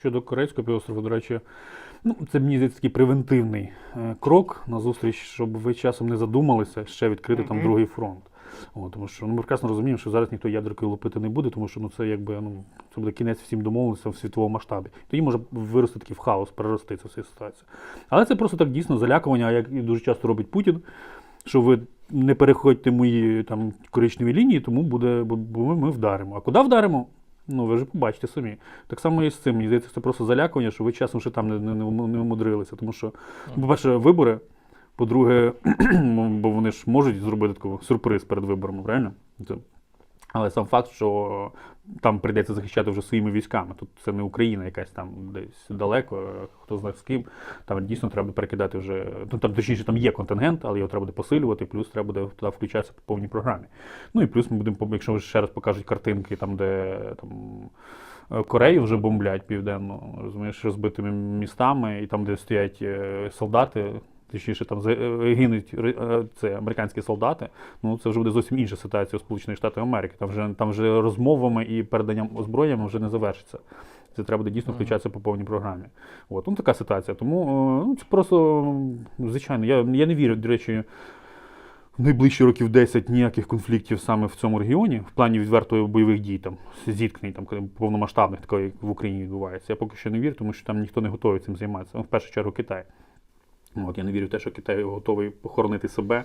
Щодо Корейського півострову, до речі, ну це мені здається такий превентивний е, крок на зустріч, щоб ви часом не задумалися ще відкрити там другий фронт. О, тому що ну, ми прекрасно розуміємо, що зараз ніхто ядеркою лупити не буде, тому що ну це якби ну це буде кінець всім домовленостям в світовому масштабі. Тоді може вирости такий в хаос, перерости ця вся ситуація. Але це просто так дійсно залякування, як і дуже часто робить Путін, що ви не переходьте мої там коричневі лінії, тому буде, бо- ми вдаримо. А куди вдаримо? Ну, ви вже побачите самі. Так само і з цим. Мені здається, це просто залякування, що ви часом ще там не, не, не умудрилися. Тому що, по-перше, вибори. По-друге, бо вони ж можуть зробити такий сюрприз перед виборами, правильно? Але сам факт, що там прийдеться захищати вже своїми військами. Тут це не Україна якась там десь далеко, хто знає з ким. Там дійсно треба перекидати вже. Ну там точніше там є контингент, але його треба буде посилювати, плюс треба буде туди включатися по повній програмі. Ну і плюс ми будемо, якщо ще раз покажуть картинки, там, де там. Корею вже бомблять південно, розумієш, розбитими містами, і там, де стоять е, солдати, точніше там е, гинуть е, це американські солдати. Ну це вже буде зовсім інша ситуація у Сполучених Штатах Америки. Там вже там вже розмовами і переданням озброєння вже не завершиться. Це треба буде дійсно включатися по повній програмі. От ну така ситуація. Тому е, ну, це просто звичайно. Я, я не вірю, до речі. В найближчі років 10 ніяких конфліктів саме в цьому регіоні, в плані відвертої бойових дій, там зіткнень, там повномасштабних, такої як в Україні відбувається. Я поки що не вірю, тому що там ніхто не готовий цим займатися. Ну, в першу чергу Китай. От я не вірю в те, що Китай готовий похоронити себе.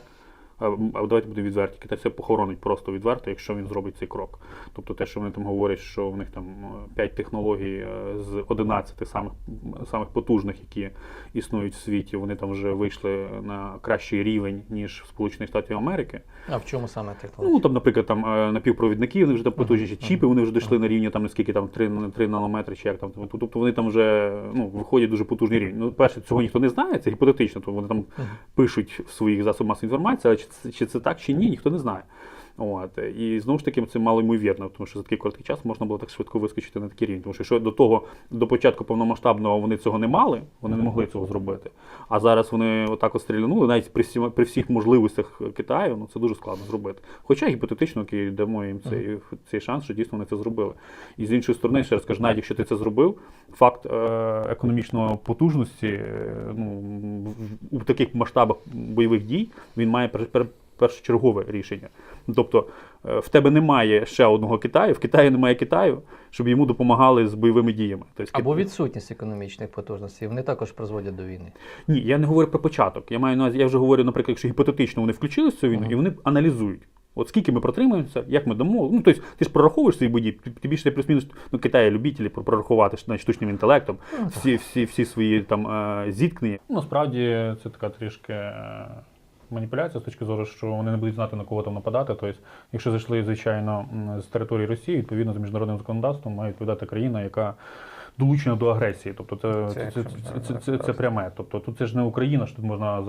Давайте будемо відверті. Китай себе похоронить просто відверто, якщо він зробить цей крок. Тобто те, що вони там говорять, що в них там 5 технологій е, з 11 самих, самих потужних, які існують в світі, вони там вже вийшли на кращий рівень, ніж в Сполучених Штатів Америки. А в чому саме технологія? Ну там, наприклад, там е, напівпровідники, вони вже там потужніші Мгм. чіпи, вони вже дійшли на рівні там наскільки там 3, 3 нанометри, чи як там. Тобто вони там вже ну, виходять дуже потужний рівень. Ну, перше, цього ніхто не знає, це гіпотетично, то вони там Мгм. пишуть в своїх засобах масової інформації, але чи це, чи це так, чи ні, ніхто не знає. От. І знову ж таки, це мало ймовірно, тому що за такий короткий час можна було так швидко вискочити на такий рівень. Тому що якщо до того, до початку повномасштабного вони цього не мали, вони не могли цього зробити. А зараз вони отак от стрілянули, навіть при, всі, при всіх можливостях Китаю, ну це дуже складно зробити. Хоча гіпотетично дамо їм цей, цей шанс, що дійсно вони це зробили. І з іншої сторони, ще раз кажу, навіть якщо ти це зробив, факт е, економічної потужності е, ну, в- у таких масштабах бойових дій він має першочергове рішення. Тобто е, в тебе немає ще одного Китаю, в Китаї немає Китаю, щоб йому допомагали з бойовими діями. Тобто, Або Кит- відсутність економічних потужностей. Вони також призводять до війни. Ні, я не говорю про початок. Я маю на я вже говорю, наприклад, якщо гіпотетично вони включились в цю війну, Ага. і вони аналізують. От скільки ми протримаємося, як ми дамо. Ну, тобто, ти ж прораховуєш свої події, ти, ти більше плюс-мінус, ну, Китай любителі прорахувати навіть штучним інтелектом, Ну, всі, всі, всі свої там е, зіткнення. Ну, насправді це така трішки е, маніпуляція з точки зору, що вони не будуть знати на кого там нападати. Тобто, якщо зайшли, звичайно, з території Росії, відповідно за міжнародним законодавством має відповідати країна, яка долучена до агресії. Тобто це, Це це, це, це, це, це пряме. Тобто тут це ж не Україна, що тут можна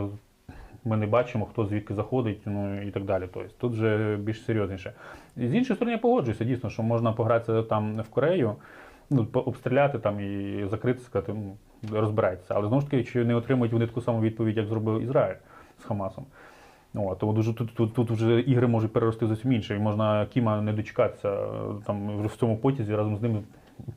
ми не бачимо, хто звідки заходить, ну і так далі. Тобто тут вже більш серйозніше. І з іншої сторони, я погоджуюся, дійсно, що можна погратися там в Корею, ну, обстріляти там і закрити, сказати, ну, розбирайтеся. Але знову ж таки, чи не отримують вони таку саму відповідь, як зробив Ізраїль з Хамасом. От, тому дуже тут, тут, тут вже ігри можуть перерости зовсім інше. І можна Кіма не дочекатися е, там в цьому потязі разом з ними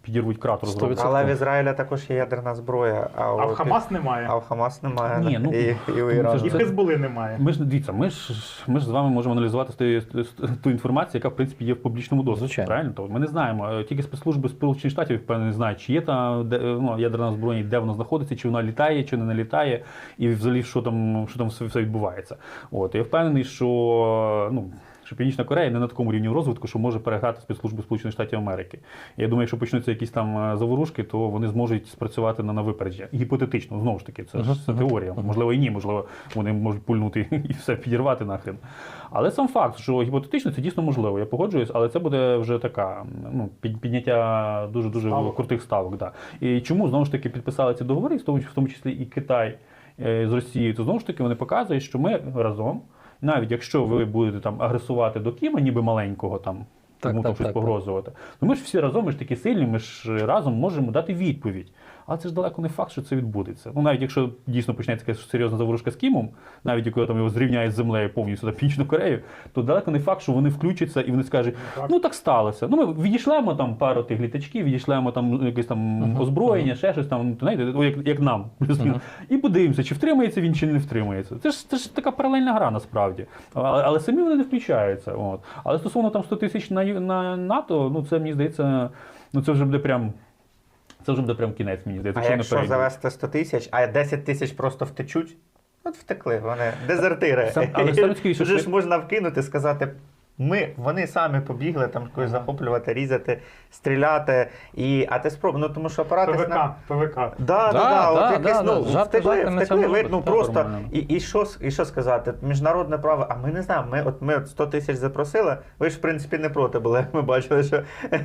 підірвуть кратер. Зроблять. Але в Ізраїля також є ядерна зброя, а, А в у- Хамас немає. а в Хамас немає. Ні, ну, і, і ну, це Ірану. І це- Хезболи немає. Ми ж дивіться, ми ж ми ж з вами можемо аналізувати з ту інформацію, яка в принципі є в публічному. Звичайно. Правильно? Тобто ми не знаємо. Е, Тільки спецслужби Сполучених Штатів певно не знають, чи є та де, ну, ядерна зброя, де вона знаходиться, чи вона літає, чи не налітає, і взагалі що там, що там все, все відбувається. От я впевнений, що ну. Що Північна Корея не на такому рівні розвитку, що може переграти спецслужби Сполучених Штатів Америки. Я думаю, якщо почнуться якісь там е, заворушки, то вони зможуть спрацювати на, на випередження. Гіпотетично, знову ж таки, це ж це теорія. Можливо, і ні, можливо, вони можуть пульнути і все підірвати нахрен. Але сам факт, що гіпотетично це дійсно можливо. Я погоджуюсь, але це буде вже така ну, підняття дуже дуже Ставок. крутих ставок. Да. І чому знову ж таки підписали ці договори, в тому, в тому числі і Китай е, з Росією, то знову ж таки вони показують, що ми разом, навіть якщо ви будете там агресувати до Кіма, ніби маленького там. Так, Тому так, щось так, так. погрозувати. Ну ми ж всі разом, ми ж такі сильні, ми ж разом можемо дати відповідь. Але це ж далеко не факт, що це відбудеться. Ну навіть якщо дійсно почнеться якась серйозна заворушка з Кімом, навіть якщо там його зрівняють з землею повністю на Північну Корею, то далеко не факт, що вони включаться і вони скажуть, ну так сталося. Ну ми відійшлемо там пару тих літачків, відійшлемо там якесь там озброєння, ще щось там, знаєте, о, як, як нам, плюс-мінус. І подивимося, чи втримається він, чи не втримається. Це ж це ж така паралельна гра насправді. Але, але самі вони не включаються. От. Але стосовно там 100 тисяч на, на НАТО, ну це мені здається, ну це вже буде прям. Це вже буде прям кінець, мені здається. А якщо не якщо завести 100 тисяч, а 10 тисяч просто втечуть, от втекли, вони дезертири. Сам- але Вже ж можна вкинути, сказати. Ми, вони самі побігли там когось захоплювати, різати, стріляти. І, а ти спробуй, ну тому що апарати ПВК, ПВК. Да, да, Да, да, да, якесь, да, ну, да. Жарти втекли, втекли, цьому ви, ну просто, і, і, що, с- і що сказати, міжнародне право, а ми не знаємо, ми от, ми от 100 тисяч запросили, ви ж, в принципі, не проти були, ми бачили, що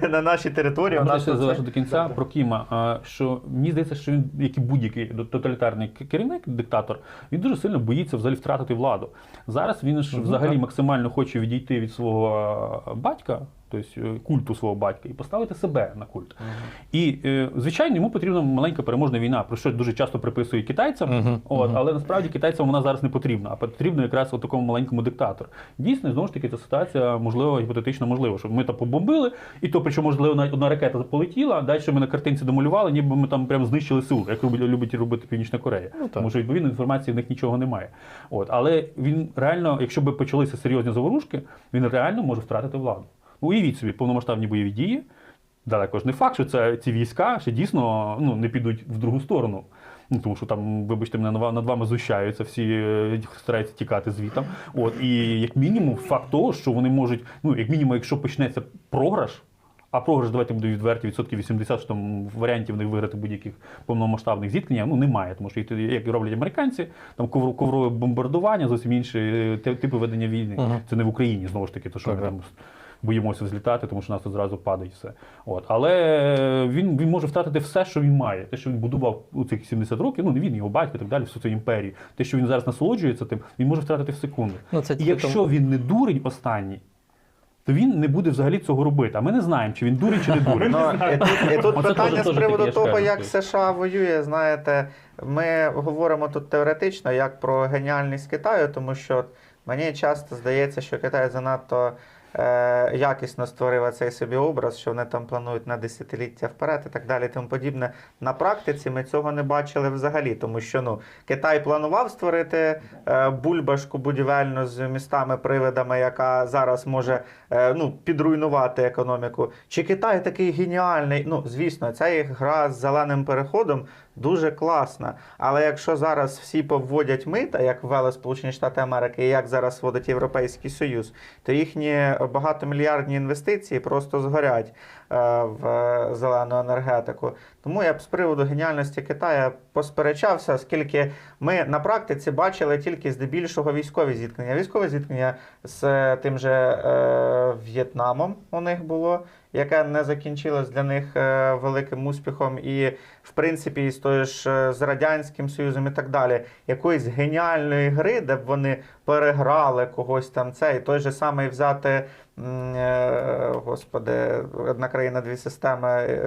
на нашій території у нас ще тут до кінця про Кіма. а, Що мені здається, що він, як і будь-який тоталітарний керівник, диктатор, він дуже сильно боїться взагалі втратити владу. Зараз він ж взагалі максимально хоче відійти від свого батька. Тобто е, культу свого батька і поставити себе на культ. І е, звичайно, йому потрібна маленька переможна війна, про що дуже часто приписують китайцям. Мгм, От, але насправді китайцям вона зараз не потрібна, а потрібно якраз от такому маленькому диктатору. Дійсно, знову ж таки, ця ситуація можливо, гіпотетично можливо, щоб ми там побомбили, і то, причому, можливо, навіть одна ракета полетіла, а далі ми на картинці домалювали, ніби ми там прям знищили Сеул, як любить робити Північна Корея. Ну. Тому що відповідно інформації в них нічого немає. От, але він реально, якщо б почалися серйозні заворушки, він реально може втратити владу. Уявіть собі, повномасштабні бойові дії. Далеко ж не факт, що це ці війська ще дійсно ну, не підуть в другу сторону. Ну, тому що там, вибачте, мене над вами знущаються, всі е, стараються тікати звітом. От, і як мінімум, факт того, що вони можуть, ну, як мінімум, якщо почнеться програш, а програш, давайте будемо відверті, відсотків 80, що там варіантів не виграти будь-яких повномасштабних зіткнень, ну немає, тому що їх як роблять американці, там коврове бомбардування, зовсім інші е, типи ведення війни. Мгм. Це не в Україні, знову ж таки, то що ми Так, там боїмося взлітати, тому що нас тут зразу падає все. От. Але він, він може втратити все, що він має. Те, що він будував у цих 70 років, ну не він, його батько і так далі, всю цю імперію. Те, що він зараз насолоджується тим, він може втратити в секунду. Ну, це І якщо тому- він не дурень останній, то він не буде взагалі цього робити. А ми не знаємо, чи він дурень, чи не дурень. Ну, і тут, і тут Оце питання теж- з приводу того, кажу, як США воює. Знаєте, ми говоримо тут теоретично як про геніальність Китаю, тому що мені часто здається, що Китай занадто е, якісно створив цей собі образ, що вони там планують на десятиліття вперед і так далі. Тому подібне. На практиці ми цього не бачили взагалі, тому що ну Китай планував створити е, бульбашку будівельну з містами привидами, яка зараз може е, ну, підруйнувати економіку. Чи Китай такий геніальний? Ну, звісно, ця їх гра з зеленим переходом дуже класна. Але якщо зараз всі повводять мита, як ввели Сполучені Штати Америки, і як зараз вводить Європейський Союз, то їхні багатомільярдні інвестиції просто згорять е, в е, зелену енергетику. Тому я б з приводу геніальності Китаю посперечався, оскільки ми на практиці бачили тільки здебільшого військові зіткнення. Військове зіткнення з е, тим же В'єтнамом у них було, яке не закінчилось для них е, великим успіхом, і в принципі з тою ж е, з радянським союзом і так далі. Якоїсь геніальної гри, де б вони переграли когось там це, і той же самий взяти. е, Господи, одна країна, дві системи.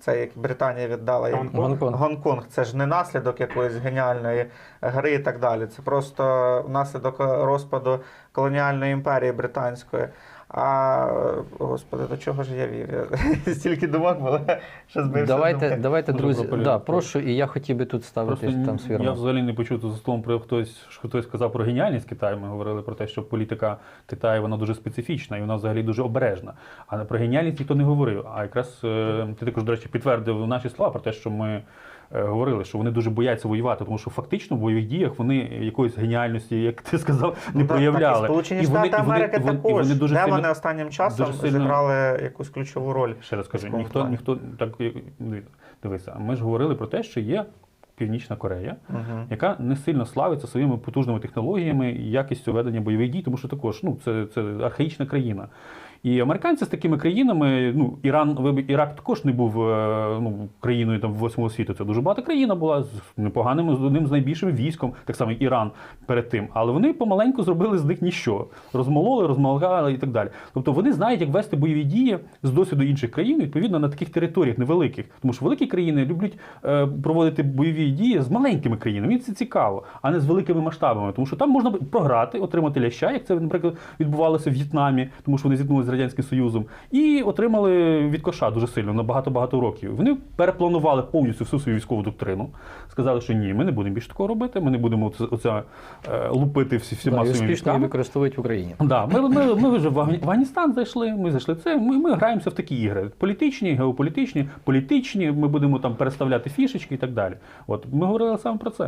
Це як Британія віддала їм. Гонконг. Гонконг це ж не наслідок якоїсь геніальної гри і так далі. Це просто наслідок розпаду колоніальної імперії британської. А господи, до чого ж я вів? Я стільки думок було, що збився. Давайте, думки. давайте, друзі, да, прошу, і я хотів би тут ставити Просто там свій я взагалі не почув за столом про хтось, хтось сказав про геніальність Китаю. Ми говорили про те, що політика Китаю вона дуже специфічна і вона взагалі дуже обережна. А про геніальність ніхто не говорив. А якраз е, ти також, до речі, підтвердив наші слова про те, що ми. Е, Говорили, що вони дуже бояться воювати, тому що фактично в бойових діях вони якоїсь геніальності, як ти сказав, не Ну, проявляли. Так, і Сполучені І Штати Америки вони- також. вони дуже Де сильно- вони останнім часом дуже сильно- зіграли якусь ключову роль? Ще раз кажу, ніхто, ніхто так дивися. Ми ж говорили про те, що є Північна Корея, Угу. яка не сильно славиться своїми потужними технологіями і якістю ведення бойових дій, тому що також ну, це, це архаїчна країна. І американці з такими країнами, ну Іран, Ірак також не був е, ну, країною там восьмого світу. Це дуже багата країна була з непоганим з одним з найбільшим військом, так само Іран перед тим. Але вони помаленьку зробили з них ніщо. Розмололи, розмалгали і так далі. Тобто вони знають, як вести бойові дії з досвіду інших країн, відповідно на таких територіях невеликих. Тому що великі країни люблять е, проводити бойові дії з маленькими країнами. Їм це цікаво, а не з великими масштабами. Тому що там можна програти, отримати ляща, як це, наприклад, відбувалося в В'єтнамі, тому що вони зіткнулися з Радянським Союзом, і отримали від коша дуже сильно на багато-багато років. Вони перепланували повністю всю свою військову доктрину. Сказали, що ні, ми не будемо більше такого робити, ми не будемо оце, оце, лупити всі, всіма Да, своїми військами. використовують в Україні. Да, ми, ми, ми вже в Афганістан зайшли, ми зайшли це. Ми, ми граємося в такі ігри: політичні, геополітичні, політичні. Ми будемо там переставляти фішечки і так далі. От ми говорили саме про це.